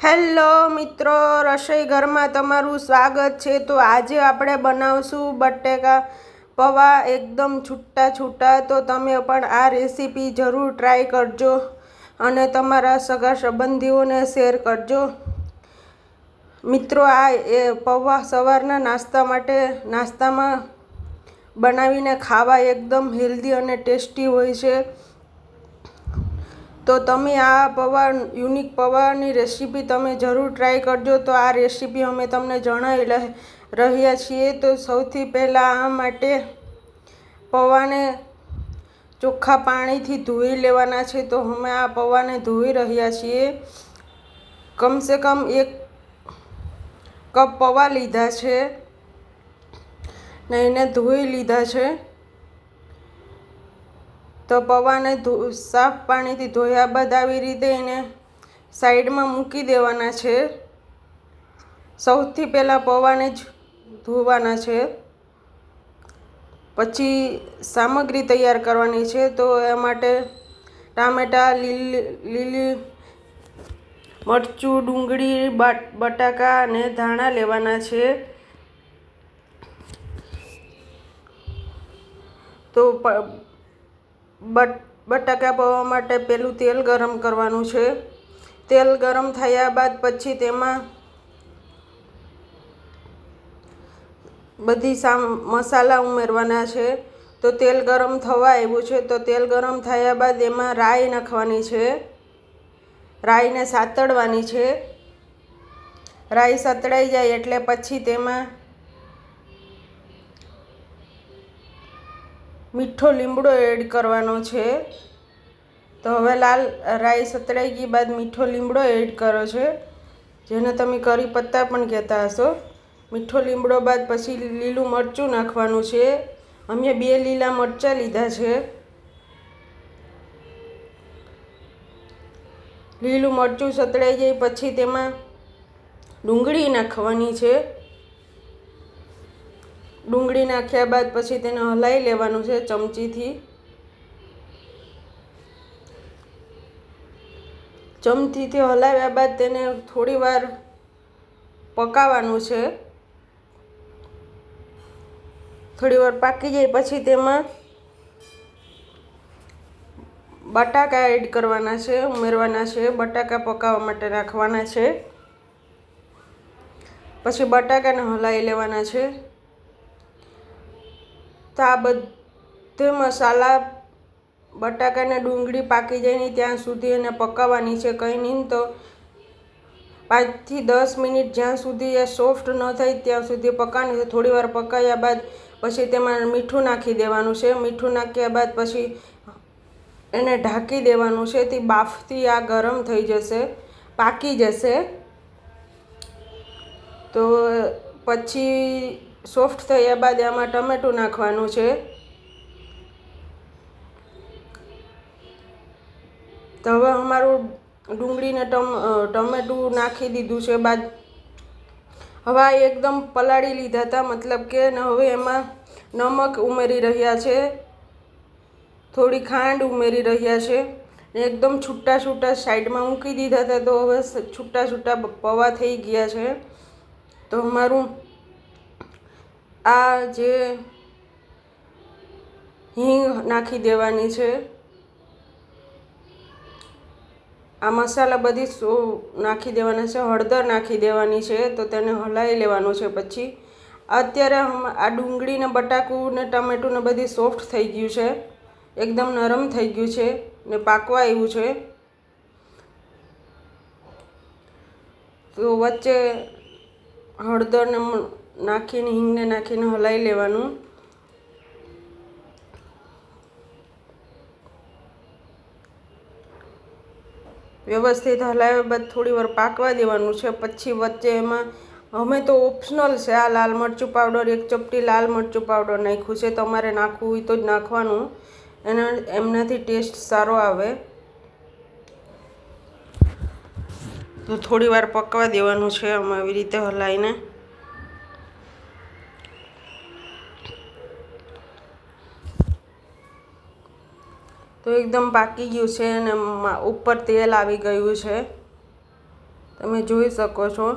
Hello મિત્રો, રસોઈ ઘરમાં તમારું સ્વાગત છે. તો આજે આપણે બનાવશું બટેકા પૌવા એકદમ છૂટા છૂટા. તો તમે પણ આ રેસીપી જરૂર ટ્રાય કરજો અને તમારા સગા સંબંધીઓને શેર કરજો. મિત્રો, આ એ પૌવા સવારના નાસ્તા માટે નાસ્તામાં બનાવીને ખાવા એકદમ હેલ્ધી અને ટેસ્ટી હોય છે. તો તમે આ પૌવા યુનિક પૌવાની રેસીપી તમે જરૂર ટ્રાય કરજો. તો આ રેસીપી અમે તમને જણાવી રહ્યા છીએ. તો સૌથી પહેલાં આ માટે પૌવાને ચોખ્ખા પાણીથી ધોઈ લેવાના છે. તો અમે આ પૌવાને ધોઈ રહ્યા છીએ. કમસે કમ એક કપ પૌવા લીધા છે. ને એને ધોઈ લીધા છે. તો પૌવાને સાફ પાણીથી ધોયા બાદ આવી રીતે એને સાઈડમાં મૂકી દેવાના છે. સૌથી પહેલાં પૌવાને જ ધોવાના છે. પછી સામગ્રી તૈયાર કરવાની છે. તો એ માટે ટામેટાં, લીલી લીલી મરચું, ડુંગળી બટ બટાકા અને ધાણા લેવાના છે. તો બટ, બટાકા પૌવા માટે પહેલું તેલ ગરમ કરવાનું છે. તેલ ગરમ થયા બાદ પછી તેમાં બધી સામ, મસાલા ઉમેરવાના છે. તો તેલ ગરમ થવા આવ્યું છે. તો તેલ ગરમ થયા બાદ એમાં રાઈ નાખવાની છે. રાઈને સાતડવાની છે. રાઈ સતળાઈ જાય એટલે પછી તેમાં મીઠો લીમડો એડ કરવાનો છે. તો હવે લાલ રાઈ સતળાઈ ગઈ બાદ મીઠો લીમડો એડ કરો છે. જેને તમે કરી પત્તા પણ કહેતા હશો. મીઠો લીમડો બાદ પછી લીલું મરચું નાખવાનું છે. અમે બે લીલા મરચાં લીધા છે. લીલું મરચું સતળાઈ જાય પછી તેમાં ડુંગળી નાખવાની છે. ડુંગળી નાખ્યા બાદ પછી તેને હલાવી લેવાનું છે ચમચીથી. ચમચીથી હલાવ્યા બાદ તેને થોડી વાર પકાવવાનું છે. થોડી વાર પાકી જાય પછી તેમાં બટાકા એડ કરવાના છે, ઉમેરવાના છે, બટાકા પકાવવા માટે રાખવાના છે. પછી બટાકાને હલાવી લેવાના છે. તો આ બધે મસાલા બટાકાને ડુંગળી પાકી જાય નહીં ત્યાં સુધી એને પકાવવાની છે. કંઈ નહીં તો પાંચથી દસ મિનિટ જ્યાં સુધી એ સોફ્ટ ન થાય ત્યાં સુધી પકાવવાની છે. થોડી વાર પકાવ્યા બાદ પછી તેમાં મીઠું નાખી દેવાનું છે. મીઠું નાખ્યા બાદ પછી એને ઢાંકી દેવાનું છે. તે બાફથી આ ગરમ થઈ જશે, પાકી જશે. તો પછી સોફ્ટ થયા બાદ આમાં ટમેટું નાખવાનું છે. તો હવે અમારું ડુંગળીને ટમ ટમેટું નાખી દીધું છે બાદ હવે આ એકદમ પલાળી લીધા હતા, મતલબ કે હવે એમાં નમક ઉમેરી રહ્યા છે. થોડી ખાંડ ઉમેરી રહ્યા છે. ને એકદમ છૂટા છૂટા સાઈડમાં મૂકી દીધા હતા, તો હવે છૂટા છૂટા પૌવા થઈ ગયા છે. તો અમારું આ જે હિંગ નાખી દેવાની છે, આ મસાલા બધી નાખી દેવાના છે, હળદર નાખી દેવાની છે, તો તેને હલાવી લેવાનું છે પછી. અત્યારે આ ડુંગળીને બટાકું ને ટમેટું ને બધી સોફ્ટ થઈ ગયું છે, એકદમ નરમ થઈ ગયું છે ને પાકવા આવ્યું છે. તો વચ્ચે હળદરને મ- નાખીને, હિંગને નાખીને હલાવી લેવાનું. વ્યવસ્થિત હલાવ્યા બાદ થોડી વાર પાકવા દેવાનું છે. પછી વચ્ચે એમાં અમે તો ઓપ્શનલ છે. આ લાલ મરચું પાવડર એક ચપટી લાલ મરચું પાવડર નાખ્યું છે. તમારે નાખવું હોય તો જ નાખવાનું. એના, એમનાથી ટેસ્ટ સારો આવે. તો થોડી વાર પકવા દેવાનું છે આમ આવી રીતે હલાવીને તો એકદમ પાકી ગયું છે અને ઉપર તેલ આવી ગયું છે. તમે જોઈ શકો છો.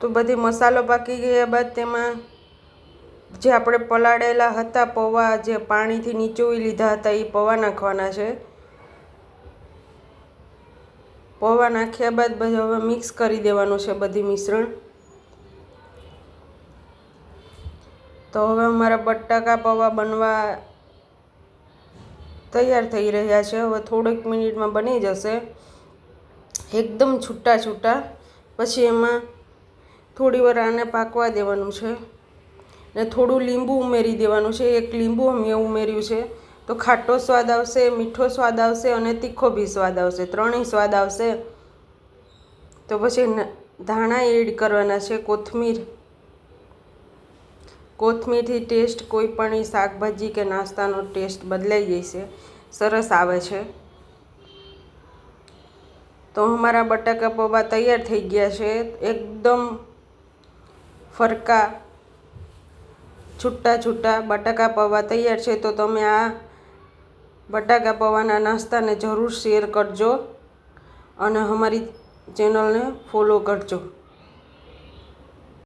તો બધી મસાલો પાકી ગયા બાદ તેમાં જે આપણે પલાળેલા હતા પૌવા, જે પાણીથી નીચોવી લીધા હતા, એ પૌવા નાખવાના છે. પૌવા નાખ્યા બાદ બધું હવે મિક્સ કરી દેવાનું છે બધી મિશ્રણ. તો હવે અમારા બટાકા પૌવા બનવા તૈયાર થઈ રહ્યા છે. હવે થોડીક મિનિટમાં બની જશે. એકદમ છૂટા છૂટા. પછી એમાં થોડી વાર આને પાકવા દેવાનું છે ને થોડું લીંબુ ઉમેરી દેવાનું છે. એક લીંબુ અમે ઉમેર્યું છે. તો ખાટો સ્વાદ આવશે, મીઠો સ્વાદ આવશે અને તીખો બી સ્વાદ આવશે. ત્રણેય સ્વાદ આવશે. તો પછી ધાણા એડ કરવાના છે, કોથમીર કોથમીરથી ટેસ્ટ કોઈ પણ શાકભાજી કે નાસ્તાનો ટેસ્ટ બદલાઈ જશે સરસ આવે છે. તો અમારા બટાકા પૌવા તૈયાર થઈ ગયા છે. એકદમ ફરકા છૂટા છૂટા બટાકા પૌવા તૈયાર છે. તો તમે આ બટાકા પૌવાના નાસ્તાને જરૂર શેર કરજો અને અમારી ચેનલને ફોલો કરજો.